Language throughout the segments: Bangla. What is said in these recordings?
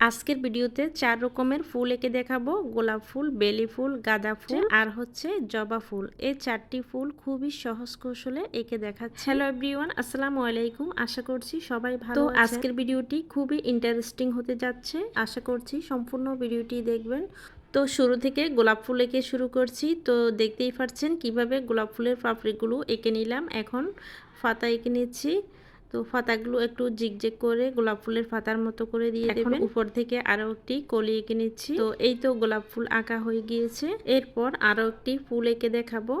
আজকের ভিডিওতে চার রকমের ফুল এঁকে দেখাবো। গোলাপ ফুল বেলি ফুল গাঁদা ফুল আর হচ্ছে জবা ফুল। এই চারটি ফুল খুবই সহজ কৌশলে এঁকে দেখাচ্ছে। হ্যালো এভরিওয়ান আসসালামু আলাইকুম। আশা করছি সবাই ভালো তো আজকের ভিডিওটি খুবই ইন্টারেস্টিং হতে যাচ্ছে। আশা করছি সম্পূর্ণ ভিডিওটি দেখবেন। তো শুরু থেকে গোলাপ ফুল এঁকে শুরু করছি। তো দেখতেই পাচ্ছেন কীভাবে গোলাপ ফুলের পাপড়িগুলো এঁকে নিলাম। এখন ফাতা এঁকে নিচ্ছি। তো ফাতাগুলো একটু জিগজেগ করে গোলাপ ফুলের পাতার মতো করে দিয়ে দেবেন। উপর থেকে আরও একটি কলি এঁকে নিচ্ছি। তো এই তো গোলাপ ফুল আঁকা হয়ে গিয়েছে। এরপর আরও একটি ফুল এঁকে দেখাবো।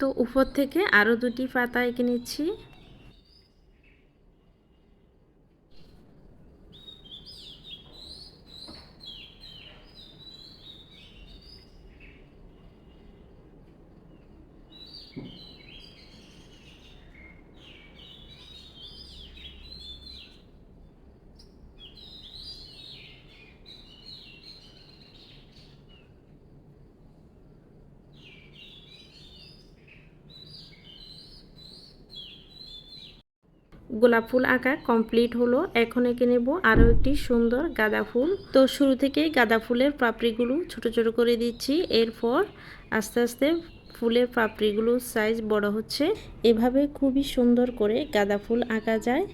তো উপর থেকে আরও দুটি পাতা এঁকে নিচ্ছি। গোলাপ ফুল আঁকা কমপ্লিট হলো। এখন এঁকে নেব আরও একটি সুন্দর গাঁদা ফুল। তো শুরু থেকেই গাঁদা ফুলের পাপড়িগুলো ছোট ছোট করে দিচ্ছি। এরপর আস্তে আস্তে ফুলের পাপড়িগুলো সাইজ বড় হচ্ছে। এভাবে খুবই সুন্দর করে গাঁদা ফুল আঁকা যায়।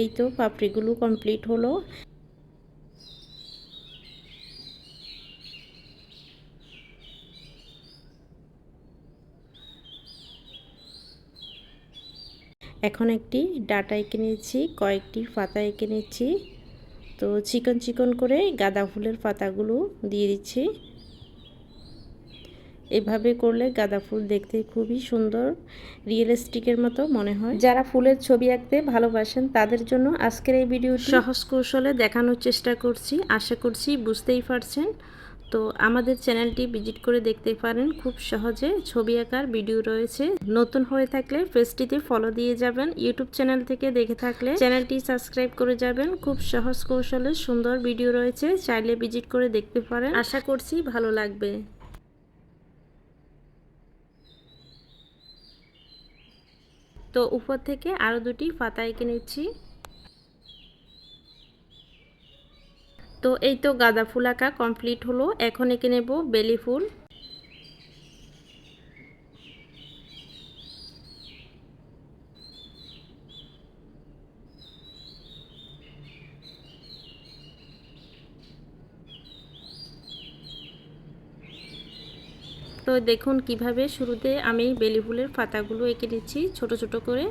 এই তো পাপড়িগুলো কমপ্লিট হলো। এখন একটি ডাটা এঁকে নিয়েছি, কয়েকটি পাতা এঁকে নিচ্ছি তো চিকন চিকন করে গাঁদা ফুলের পাতাগুলো দিয়ে দিচ্ছি। এভাবে করলে গাঁদা ফুল দেখতে খুবই সুন্দর রিয়েলিস্টিকের মতো মনে হয়। যারা ফুলের ছবি আঁকতে ভালোবাসেন, তাদের জন্য আজকের এই ভিডিও সহজ কৌশলে দেখানোর চেষ্টা করছি। আশা করছি বুঝতেই পারছেন। তো আমাদের চ্যানেলটি ভিজিট করে দেখতে পারেন। খুব সহজে ছবি আঁকার ভিডিও রয়েছে। নতুন হয়ে থাকলে পেজটিতে ফলো দিয়ে যাবেন। ইউটিউব চ্যানেল থেকে দেখে থাকলে চ্যানেলটি সাবস্ক্রাইব করে যাবেন। খুব সহজ কৌশলে সুন্দর ভিডিও রয়েছে। চাইলে ভিজিট করে দেখতে পারেন। আশা করছি ভালো লাগবে। তো উপর থেকে আরও দুটি পাতা এঁকে নিচ্ছি। তো এই তো গাঁদা ফুল আঁকা কমপ্লিট হলো। এখন এঁকে নেব বেলি ফুল। তো দেখুন কীভাবে শুরুতে আমি বেলি ফুলের পাতাগুলো এঁকে নিচ্ছি ছোট ছোট করে।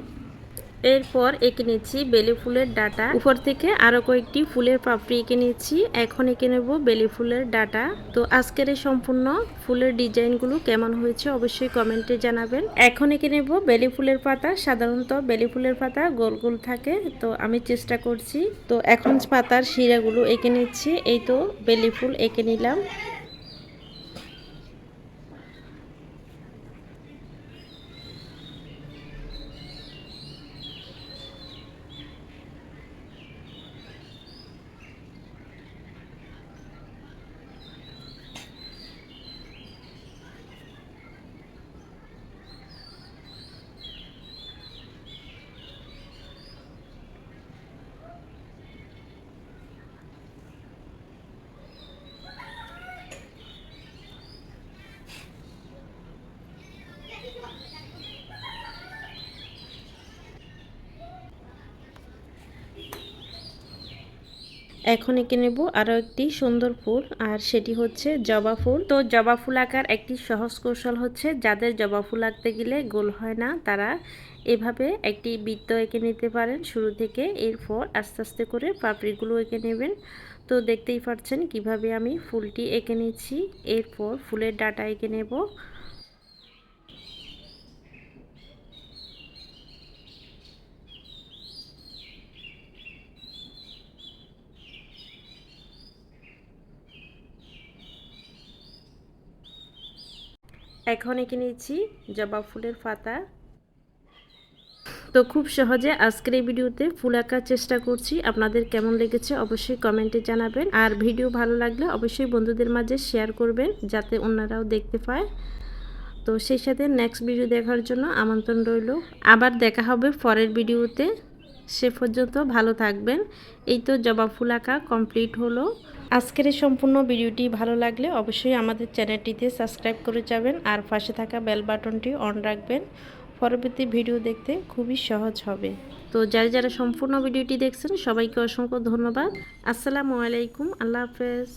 এরপর এঁকে নিচ্ছি বেলি ফুলের ডাটা। উপর থেকে আরও কয়েকটি ফুলের পাপড়ি এঁকে নিচ্ছি। এখন এঁকে নেব বেলি ফুলের ডাটা। তো আজকের এই সম্পূর্ণ ফুলের ডিজাইনগুলো কেমন হয়েছে অবশ্যই কমেন্টে জানাবেন। এখন এঁকে নেব বেলি ফুলের পাতা। সাধারণত বেলি ফুলের পাতা গোল গোল থাকে, তো আমি চেষ্টা করছি। তো এখন পাতার শিরাগুলো এঁকে নিচ্ছি। এই তো বেলি ফুল এঁকে নিলাম। এখন এঁকে নেব আরও একটি সুন্দর ফুল, আর সেটি হচ্ছে জবা ফুল। তো জবা ফুল আঁকার একটি সহজ কৌশল হচ্ছে, যাদের জবা ফুল আঁকতে গেলে গোল হয় না, তারা এভাবে একটি বৃত্ত এঁকে নিতে পারেন। শুরু থেকে এরপর আস্তে আস্তে করে পাপড়িগুলো এঁকে নেবেন। তো দেখতেই পাচ্ছেন কীভাবে আমি ফুলটি এঁকে নিচ্ছি। এরপর ফুলের ডাটা এঁকে নেব। এখন এঁকে নিচ্ছি জবা ফুলের পাতা। তো খুব সহজে আজকের এই ভিডিওতে ফুল আঁকার চেষ্টা করছি। আপনাদের কেমন লেগেছে অবশ্যই কমেন্টে জানাবেন। আর ভিডিও ভালো লাগলে অবশ্যই বন্ধুদের মাঝে শেয়ার করবেন যাতে অন্যরাও দেখতে পায়। তো সেই সাথে নেক্সট ভিডিও দেখার জন্য আমন্ত্রণ রইল। আবার দেখা হবে পরের ভিডিওতে। সে পর্যন্ত ভালো থাকবেন। এই তো জবা ফুল আঁকা কমপ্লিট হলো। আজকের এই সম্পূর্ণ ভিডিওটি ভালো লাগলে অবশ্যই আমাদের চ্যানেলটিতে সাবস্ক্রাইব করে যাবেন আর পাশে থাকা বেল বাটনটি অন রাখবেন। পরবর্তী ভিডিও দেখতে খুবই সহজ হবে। তো যারা যারা সম্পূর্ণ ভিডিওটি দেখছেন, সবাইকে অসংখ্য ধন্যবাদ। আসসালামু আলাইকুম। আল্লাহ হাফেজ।